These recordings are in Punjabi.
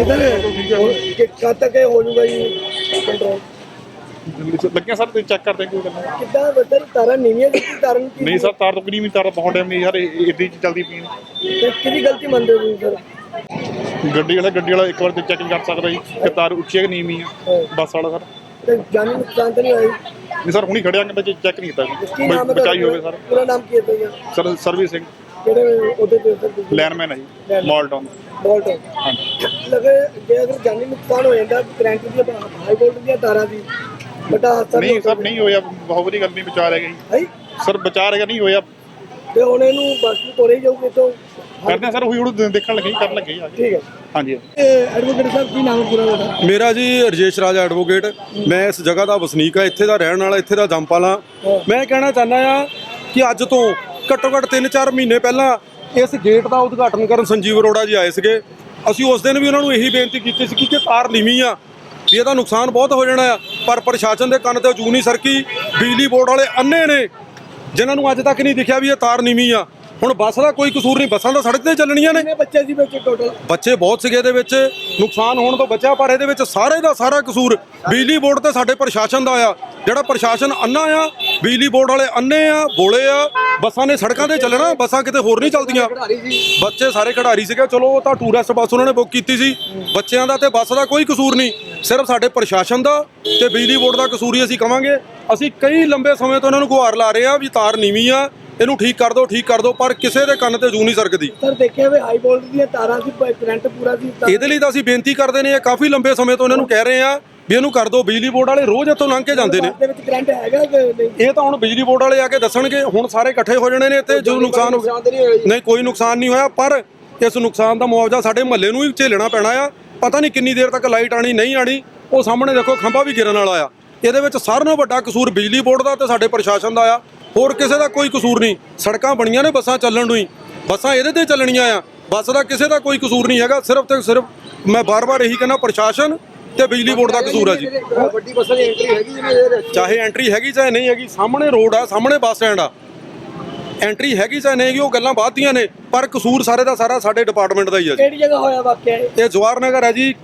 ਇਧਰ ਕਦ ਤੱਕ ਇਹ ਹੋ ਜਾਊਗਾ ਜੀ ਕੰਟਰੋਲ ਲੱਗਿਆ ਸਰ ਤੁਸੀਂ ਚੈੱਕ ਕਰਦੇ ਕੋਈ ਗੱਲ। ਕਿੱਦਾਂ ਬਦਰ ਤਾਰਾ ਨੀਵੀਆਂ ਦੀ ਕਾਰਨ ਕੀ ਨਹੀਂ ਸਰ ਤਾਰ ਤੋਂ ਕਿਹੜੀ ਵੀ ਤਾਰ ਬਹੁਤ ਟਾਈਮ ਨਹੀਂ ਯਾਰ ਹੀ ਚੱਲਦੀ ਪਈ ਨੇ। ਤੇ ਕਿਹਦੀ ਗਲਤੀ ਮੰਨਦੇ ਹੋ ਤੁਸੀਂ ਸਰ? ਗੱਡੀ ਵਾਲਾ ਗੱਡੀ ਵਾਲਾ ਇੱਕ ਵਾਰ ਤੇ ਚੈਕਿੰਗ ਕਰ ਸਕਦਾ ਜੀ ਕਿ ਤਾਰ ਉੱਚੀ ਹੈ ਕਿ ਨੀਵੀਂ ਆ ਬੱਸ ਵਾਲਾ ਸਰ। ਤੇ ਜਾਨੀ ਨੁਕਸਾਨ ਤਾਂ ਨਹੀਂ ਹੋਈ ਨਹੀਂ ਸਰ ਹੁਣੀ ਖੜਿਆ ਕਿ ਮੈਂ ਚੈੱਕ ਨਹੀਂ ਕੀਤਾ ਹੈ ਬਚਾਈ? ਹੋਵੇ ਸਰ। ਪੂਰਾ ਨਾਮ ਕੀ ਹੈ ਸਰ ਸਰਵਿਸ ਸਿੰਘ। ਕਿਹੜੇ ਉਹਦੇ ਤੇ ਸਰ ਤੁਸੀਂ? ਲੈਨਮੈਨ ਹੈ ਜੀ ਮਾਲਟਾਊਨ ਬੋਲਟ ਹਾਂਜੀ। ਲਗੇ ਜੇ ਅਗਰ ਜਾਨੀ ਨੁਕਸਾਨ ਹੋ ਜਾਂਦਾ ਕਰੰਟ ਦੀ ਹਾਈ ਵੋਲਟ ਦੀਆਂ ਤਾਰਾਂ ਦੀ ਵੱਡਾ ਹਾਦਸਾ ਵੀ ਨਹੀਂ ਹੋ ਸਰ ਸਕਦਾ। ਨਹੀਂ ਹੋਇਆ ਬਹੁਤ ਵਧੀਆ ਗੱਲ ਨਹੀਂ ਵਿਚਾਰ ਹੈਗਾ ਜੀ। ਹੈ? ਸਰ ਵਿਚਾਰ ਹੈਗਾ ਨਹੀਂ ਹੋਇਆ। ਤੇ ਹੁਣ ਇਹਨੂੰ ਬੱਸ ਨੂੰ ਤੋਰੇ ਜਾਊਗੇ ਤੋਂ ਕਰਦੇ ਆ ਸਰ ਉਹੀ ਹੁਣ ਦੇਖਣ ਲੱਗੇ ਜੀ, ਕਰਨ ਲੱਗੇ ਜੀ ਆ। ਕੇ ਠੀਕ ਹੈ। ਹਾਂਜੀ। ਐਡਵੋਕੇਟ ਸਾਹਿਬ ਕੀ ਨਾਮ ਹੈ ਪੂਰਾ ਤੁਹਾਡਾ? ਮੇਰਾ ਜੀ ਰਜੇਸ਼ ਰਾਜ ਐਡਵੋਕੇਟ ਮੈਂ ਇਸ ਜਗ੍ਹਾ ਦਾ ਵਸਨੀਕ ਆ ਇੱਥੇ ਦਾ ਰਹਿਣ ਵਾਲਾ ਇੱਥੇ ਦਾ ਜੰਪਾਲਾ ਮੈਂ ਕਹਿਣਾ ਚਾਹੁੰਦਾ ਆ ਕਿ ਅੱਜ ਤੋਂ ਘੱਟੋ ਘੱਟ 3-4 ਮਹੀਨੇ ਪਹਿਲਾਂ ਇਸ ਗੇਟ ਦਾ ਉਦਘਾਟਨ ਕਰਨ ਸੰਜੀਵ ਅਰੋੜਾ ਜੀ ਆਏ ਸੀਗੇ। ਅਸੀਂ ਉਸ ਦਿਨ ਵੀ ਉਹਨਾਂ ਨੂੰ ਇਹੀ ਬੇਨਤੀ ਕੀਤੀ ਸੀ ਕਿ ਤਾਰ ਨੀਵੀਂ ਆ ਵੀ ਇਹਦਾ ਨੁਕਸਾਨ ਬਹੁਤ ਹੋ ਜਾਣਾ ਆ ਪਰ ਪ੍ਰਸ਼ਾਸਨ ਦੇ ਕੰਨ ਤੇ ਜੂ ਨਹੀਂ ਸਰਕੀ। ਬਿਜਲੀ ਬੋਰਡ ਵਾਲੇ ਅੰਨੇ ਨੇ ਜਿਨ੍ਹਾਂ ਨੂੰ ਅੱਜ ਤੱਕ ਨਹੀਂ ਦਿਖਿਆ ਵੀ ਇਹ ਤਾਰ ਨੀਵੀਂ ਆ। ਹੁਣ ਬੱਸ ਦਾ ਕੋਈ ਕਸੂਰ ਨਹੀਂ ਬੱਸਾਂ ਤਾਂ ਸੜਕ ਤੇ ਚੱਲਣੀਆਂ ਨੇ। ਬੱਚੇ ਸੀ ਵਿੱਚ ਟੋਟਲ ਬੱਚੇ ਬਹੁਤ ਸੀਗੇ ਇਹਦੇ ਵਿੱਚ ਨੁਕਸਾਨ ਹੋਣ ਤੋਂ ਬਚਿਆ ਪਰ ਇਹਦੇ ਵਿੱਚ ਸਾਰੇ ਦਾ ਸਾਰਾ ਕਸੂਰ ਬਿਜਲੀ ਬੋਰਡ ਤੇ ਸਾਡੇ ਪ੍ਰਸ਼ਾਸਨ ਦਾ ਆ। ਜਿਹੜਾ ਪ੍ਰਸ਼ਾਸਨ ਅੰਨਾ ਆ ਬਿਜਲੀ ਬੋਰਡ ਵਾਲੇ ਅੰਨੇ ਆ ਬੋਲੇ ਆ ਬੱਸਾਂ ਨੇ ਸੜਕਾਂ ਤੇ ਚੱਲਣਾ ਬੱਸਾਂ ਕਿਤੇ ਹੋਰ ਨਹੀਂ ਚੱਲਦੀਆਂ। ਬੱਚੇ ਸਾਰੇ ਖਿਡਾਰੀ ਸੀਗੇ ਚਲੋ ਉਹ ਤਾਂ ਟੂਰਿਸਟ ਬੱਸ ਉਹਨਾਂ ਨੇ ਬੁੱਕ ਕੀਤੀ ਸੀ। ਬੱਚਿਆਂ ਦਾ ਤੇ ਬੱਸ ਦਾ ਕੋਈ ਕਸੂਰ ਨਹੀਂ ਸਿਰਫ ਸਾਡੇ ਪ੍ਰਸ਼ਾਸਨ ਦਾ ਤੇ ਬਿਜਲੀ ਬੋਰਡ ਦਾ ਕਸੂਰ ਹੀ ਅਸੀਂ ਕਵਾਂਗੇ। ਅਸੀਂ ਕਈ ਲੰਬੇ ਸਮੇਂ ਤੋਂ ਇਹਨਾਂ ਨੂੰ ਗੁਹਾਰ ਲਾ ਰਹੇ ਆ ਵੀ ਤਾਰ ਨੀਵੀਂ ਆ ਇਹਨੂੰ ਠੀਕ ਕਰ ਦਿਓ ਠੀਕ ਕਰ ਦਿਓ ਪਰ ਕਿਸੇ ਦੇ ਕੰਨ ਤੇ ਜੂ ਨਹੀਂ ਸਰਕਦੀ। ਸਰ ਦੇਖਿਆ ਵੀ ਹਾਈ ਵੋਲਟ ਦੀਆਂ ਤਾਰਾਂ ਸੀ ਕਰੰਟ ਪੂਰਾ ਸੀ ਤਾਂ ਇਹਦੇ ਲਈ ਤਾਂ ਅਸੀਂ ਬੇਨਤੀ ਕਰਦੇ ਨੇ ਇਹ ਕਾਫੀ ਲੰਬੇ ਸਮੇਂ ਤੋਂ ਇਹਨਾਂ ਨੂੰ ਕਹਿ ਰਹੇ ਆ ਵੀ ਇਹਨੂੰ ਕਰ ਦਿਓ ਬਿਜਲੀ ਬੋਰਡ ਵਾਲੇ ਰੋਜ਼ ਇੱਥੋਂ ਲੰਘ ਕੇ ਜਾਂਦੇ ਨੇ। ਦੇ ਵਿੱਚ ਕਰੰਟ ਹੈਗਾ ਕਿ ਨਹੀਂ? ਇਹ ਤਾਂ ਹੁਣ ਬਿਜਲੀ ਬੋਰਡ ਵਾਲੇ ਆ ਕੇ ਦੱਸਣਗੇ ਹੁਣ ਸਾਰੇ ਇਕੱਠੇ ਹੋ ਜਾਣੇ ਨੇ ਇੱਥੇ ਜੋ ਨੁਕਸਾਨ ਹੋ ਨਹੀਂ ਕੋਈ ਨੁਕਸਾਨ ਨਹੀਂ ਹੋਇਆ ਪਰ ਇਸ ਨੁਕਸਾਨ ਦਾ ਮੁਆਵਜ਼ਾ ਸਾਡੇ ਮਹੱਲੇ ਨੂੰ ਹੀ ਝੇਲਣਾ ਪੈਣਾ ਆ। ਪਤਾ ਨਹੀਂ ਕਿੰਨੀ ਦੇਰ ਤੱਕ ਲਾਈਟ ਆਣੀ ਨਹੀਂ ਆਣੀ ਉਹ ਸਾਹਮਣੇ ਦੇਖੋ ਖੰਭਾ ਵੀ ਗਿਰਨ ਵਾਲਾ ਆ। ਇਹਦੇ ਵਿੱਚ ਸਾਰਿਆਂ ਨਾਲੋਂ ਵੱਡਾ ਕਸੂਰ ਬਿਜਲੀ ਬੋਰਡ ਦਾ ਤੇ ਸਾਡੇ ਪ੍ਰਸ਼ਾਸਨ ਦਾ ਆ। ਹੋਰ ਕਿਸੇ ਦਾ ਕੋਈ ਕਸੂਰ ਨਹੀਂ। ਸੜਕਾਂ ਬਣੀਆਂ ਨੇ ਬੱਸਾਂ ਚੱਲਣ ਨੂੰ ਹੀ। ਬੱਸਾਂ ਇਹਦੇ ਤੇ ਚੱਲਣੀਆਂ ਆ। ਬੱਸ ਦਾ ਕਿਸੇ ਦਾ ਕੋਈ ਕਸੂਰ ਨਹੀਂ ਹੈਗਾ ਸਿਰਫ ਤੇ ਸਿਰਫ ਮੈਂ ਬਾਰ-ਬਾਰ ਇਹੀ ਕਹਿੰਦਾ ਪ੍ਰਸ਼ਾਸਨ ਤੇ ਬਿਜਲੀ ਬੋਰਡ ਦਾ ਕਸੂਰ ਆ ਜੀ। ਵੱਡੀ ਬੱਸਾਂ ਦੀ ਐਂਟਰੀ ਹੈਗੀ ਵਿੱਚ। ਚਾਹੇ ਐਂਟਰੀ ਹੈਗੀ ਚਾਹੇ ਨਹੀਂ ਹੈਗੀ ਸਾਹਮਣੇ ਰੋਡ ਆ ਸਾਹਮਣੇ ਬੱਸ ਸਟੈਂਡ ਆ। ਐਂਟਰੀ ਹੈਗੀ ਚਾਹੇ ਨਹੀਂ ਹੈਗੀ ਉਹ ਗੱਲਾਂ ਬਾਅਦ ਦੀਆਂ ਨੇ ਪਰ ਕਸੂਰ ਸਾਰੇ ਦਾ ਸਾਰਾ ਸਾਡੇ ਡਿਪਾਰਟਮੈਂਟ ਦਾ ਹੀ ਆ ਜੀ। ਕਿਹੜੀ ਜਗ੍ਹਾ ਹੋਇਆ ਵਾਕਿਆ ਇਹ? ਇਹ ਜਵਾਰ ਨਗਰ ਹੈ ਜੀ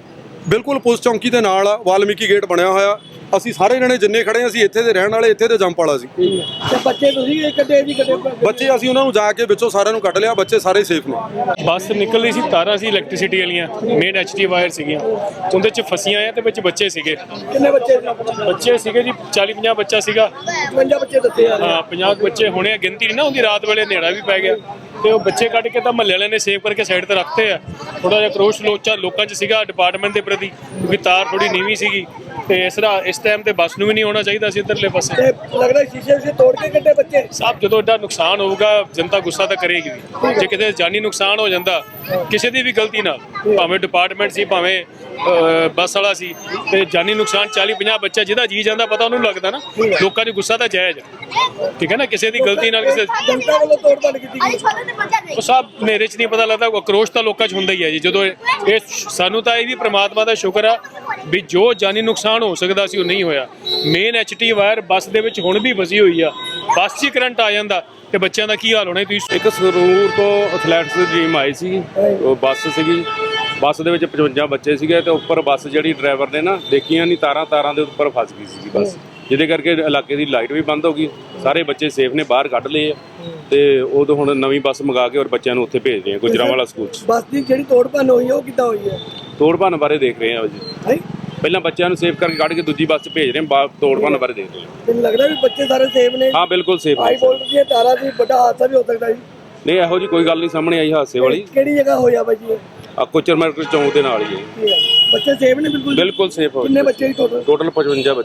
ਬਿਲਕੁਲ ਪੁਲਿਸ ਚੌਂਕੀ ਦੇ ਨਾਲ ਆ ਵਾਲਮੀਕੀ ਗੇਟ ਬਣਿਆ ਹੋਇਆ। ਅਸੀਂ ਸਾਰੇ ਜਣੇ ਜਿੰਨੇ ਖੜੇ ਹਾਂ, ਅਸੀਂ ਇੱਥੇ ਦੇ ਰਹਿਣ ਵਾਲੇ ਇੱਥੇ ਦੇ ਜੰਪ ਵਾਲਾ ਸੀ। ਤੇ ਬੱਚੇ ਤੁਸੀਂ ਇਹ ਕੱਢੇ ਜੀ ਕੱਢੇ ਬੱਚੇ ਅਸੀਂ ਉਹਨਾਂ ਨੂੰ ਜਾ ਕੇ ਵਿੱਚੋਂ ਸਾਰਿਆਂ ਨੂੰ ਕੱਢ ਲਿਆ ਬੱਚੇ ਸਾਰੇ ਸੇਫ ਨੇ। ਬੱਸ ਨਿਕਲ ਰਹੀ ਸੀ ਤਾਰਾਂ ਸੀ ਇਲੈਕਟ੍ਰਿਸਿਟੀ ਵਾਲੀਆਂ ਮੇਨ ਐਚਟੀ ਵਾਇਰ ਸੀਗੀਆਂ। ਉਹਦੇ ਚ ਫਸੀਆਂ ਆ ਤੇ ਵਿੱਚ ਬੱਚੇ ਸੀਗੇ। ਕਿੰਨੇ ਬੱਚੇ ਸੀ? ਬੱਚੇ ਸੀਗੇ ਜੀ 40 50 ਬੱਚਾ ਸੀਗਾ। 55 ਬੱਚੇ ਦੱਸੇ ਆ ਹਾਂ 50 ਬੱਚੇ ਹੋਣੇ ਆ ਗਿਣਤੀ ਨਹੀਂ ਨਾ ਹੁੰਦੀ ਰਾਤ ਵੇਲੇ ਹਨੇਰਾ ਵੀ ਪੈ ਗਿਆ। ਤੇ ਉਹ ਬੱਚੇ ਕੱਢ ਕੇ ਤਾਂ ਮਹੱਲੇ ਵਾਲਿਆਂ ਨੇ ਸੇਵ ਕਰਕੇ ਸਾਈਡ ਤੇ ਰੱਖਤੇ ਆ। ਥੋੜਾ ਜਿਹਾ ਕਰੋਸ਼ ਲੋਚਾ ਲੋਕਾਂ 'ਚ ਸੀਗਾ ਡਿਪਾਰਟਮੈਂਟ ਦੇ ਪ੍ਰਤੀ ਕਿਉਂਕਿ ਤਾਰ ਥੋੜੀ ਨੀਵੀਂ ਸੀਗੀ। ਤੇ ਇਸ ਰਾ ਇਸ ਟਾਈਮ ਤੇ ਬੱਸ ਨੂੰ ਵੀ ਨਹੀਂ ਹੋਣਾ ਚਾਹੀਦਾ ਸੀ ਇੱਧਰਲੇ ਪਾਸੇ। ਤੇ ਲੱਗਦਾ ਸ਼ੀਸ਼ੇ ਸੇ ਤੋੜ ਕੇ ਕੱਢੇ ਬੱਚੇ। ਸਾਹਿਬ ਜਦੋਂ ਏਡਾ ਨੁਕਸਾਨ ਹੋਊਗਾ ਜਨਤਾ ਗੁੱਸਾ ਤਾਂ ਕਰੇਗੀ ਵੀ। ਜੇ ਕਿਤੇ ਜਾਨੀ ਨੁਕਸਾਨ ਹੋ ਜਾਂਦਾ ਕਿਸੇ ਦੀ ਵੀ ਗਲਤੀ ਨਾਲ ਭਾਵੇਂ ਡਿਪਾਰਟਮੈਂਟ ਸੀ ਭਾਵੇਂ ਬੱਸ ਵਾਲਾ ਸੀ ਤੇ ਜਾਨੀ ਨੁਕਸਾਨ 40 50 ਬੱਚਾ ਜਿਹਦਾ ਜੀ ਜਾਂਦਾ ਪਤਾ ਉਹਨੂੰ ਲੱਗਦਾ ਨਾ। ਲੋਕਾਂ 'ਚ ਗੁੱਸਾ ਤਾਂ ਜਾਇਜ਼ ਹੈ। ਠੀਕ ਹੈ ਨਾ? ਕਿਸੇ ਦੀ ਗਲਤੀ ਨਾਲ ਕਿਸੇ ਜਨਤਾ ਵੱਲੋਂ ਤੋੜ ਭੰਨ ਕੀਤੀ ਗਈ। ਉਹ ਸਭ ਹਨੇਰੇ 'ਚ ਨਹੀਂ ਪਤਾ ਲੱਗਦਾ ਆਕਰੋਸ਼ ਤਾਂ ਲੋਕਾਂ 'ਚ ਹੁੰਦਾ ਹੀ ਹੈ ਜੀ। ਜਦੋਂ ਇਹ ਇਹ ਸਾਨੂੰ ਤਾਂ ਇਹ ਵੀ ਪ੍ਰਮਾਤਮਾ ਦਾ ਸ਼ੁਕਰ ਆ ਵੀ ਜੋ ਜਾਨੀ ਨੁਕਸਾਨ ਹੋ ਸਕਦਾ ਸੀ ਉਹ ਨਹੀਂ ਹੋਇਆ। ਮੇਨ ਐਚਟੀ ਵਾਇਰ ਬੱਸ ਦੇ ਵਿੱਚ ਹੁਣ ਵੀ ਫਸੀ ਹੋਈ ਆ। ਬੱਸ 'ਚ ਹੀ ਕਰੰਟ ਆ ਜਾਂਦਾ ਤੇ ਬੱਚਿਆਂ ਦਾ ਕੀ ਹਾਲ ਹੋਣਾ ਤੁਸੀਂ? ਇੱਕ ਸਰੂਰ ਤੋਂ ਐਥਲੈਟਿਕਸ ਦੀ ਟੀਮ ਆਈ ਸੀ ਉਹ ਬੱਸ ਸੀਗੀ। ਬੱਸ ਦੇ ਵਿੱਚ 55 ਬੱਚੇ ਸੀਗੇ ਤੇ ਉੱਪਰ ਬੱਸ ਜਿਹੜੀ ਡਰਾਈਵਰ ਨੇ ਨਾ ਦੇਖੀਆਂ ਨਹੀਂ ਤਾਰਾਂ ਤਾਰਾਂ ਦੇ ਉੱਪਰ ਫਸ ਗਈ ਸੀ ਬੱਸ ਜਿਹਦੇ ਕਰਕੇ ਇਲਾਕੇ ਦੀ ਲਾਈਟ ਵੀ ਬੰਦ ਹੋ ਗਈ। ਸਾਰੇ ਬੱਚੇ ਸੇਫ ਨੇ ਬਾਹਰ ਕੱਢ ਲਏ ਤੇ ਉਦੋਂ ਹੁਣ ਨਵੀਂ ਬੱਸ ਮੰਗਾ ਕੇ ਔਰ ਬੱਚਿਆਂ ਨੂੰ ਉੱਥੇ ਭੇਜ ਰਹੇ ਆ ਗੁਜਰਾਂਵਾਲਾ ਸਕੂਲ 'ਚ। ਬੱਸ ਦੀ ਜਿਹੜੀ ਤੋੜ ਭੰਨ ਹੋਈ ਹੈ ਉਹ ਕਿੱਦਾਂ ਹੋਈ ਹੈ ਤੋੜ ਭੰਨ ਬਾਰੇ ਦੇਖ ਰਹੇ ਆ ਜੀ। ਹੈ? ਪਹਿਲਾਂ ਬੱਚਿਆਂ ਨੂੰ ਸੇਫ ਕਰਕੇ ਕੱਢ ਕੇ ਦੂਜੀ ਬੱਸ 'ਚ ਭੇਜ ਰਹੇ ਆ ਬਾ- ਤੋੜ ਭੰਨ ਬਾਰੇ ਦੇਖ ਰਹੇ ਤੈਨੂੰ ਲੱਗਦਾ ਵੀ ਬੱਚੇ ਸਾਰੇ ਸੇਫ ਨੇ। ਹਾਂ ਬਿਲਕੁਲ ਸੇਫ ਹਾਈ ਵੋਲਟ ਦੀਆਂ ਤਾਰਾਂ ਦੀ ਵੱਡਾ ਹਾਦਸਾ ਵੀ ਹੋ ਸਕਦਾ ਜੀ। ਨਹੀਂ ਇਹੋ ਜੀ ਕੋਈ ਗੱਲ ਨਹੀਂ ਸਾਹਮਣੇ ਆਈ ਹਾਦਸੇ ਵਾਲੀ। ਕਿਹੜੀ ਜਗ੍ਹਾ ਹੋਇਆ ਬਾਈ ਜੀ ਇਹ? ਆ ਕੋਚਰ ਮਾਰਕੀਟ ਚੌਂਕ ਦੇ ਨਾਲ ਹੀ ਹੈ। ਠੀਕ ਹੈ। ਬੱਚੇ ਸੇਫ ਨੇ ਬਿਲਕੁਲ ਬਿਲਕੁਲ ਸੇਫ ਹੋ ਕਿੰਨੇ ਬੱਚੇ ਜੀ ਟੋਟਲ ਟੋਟਲ 55 ਬੱਚੇ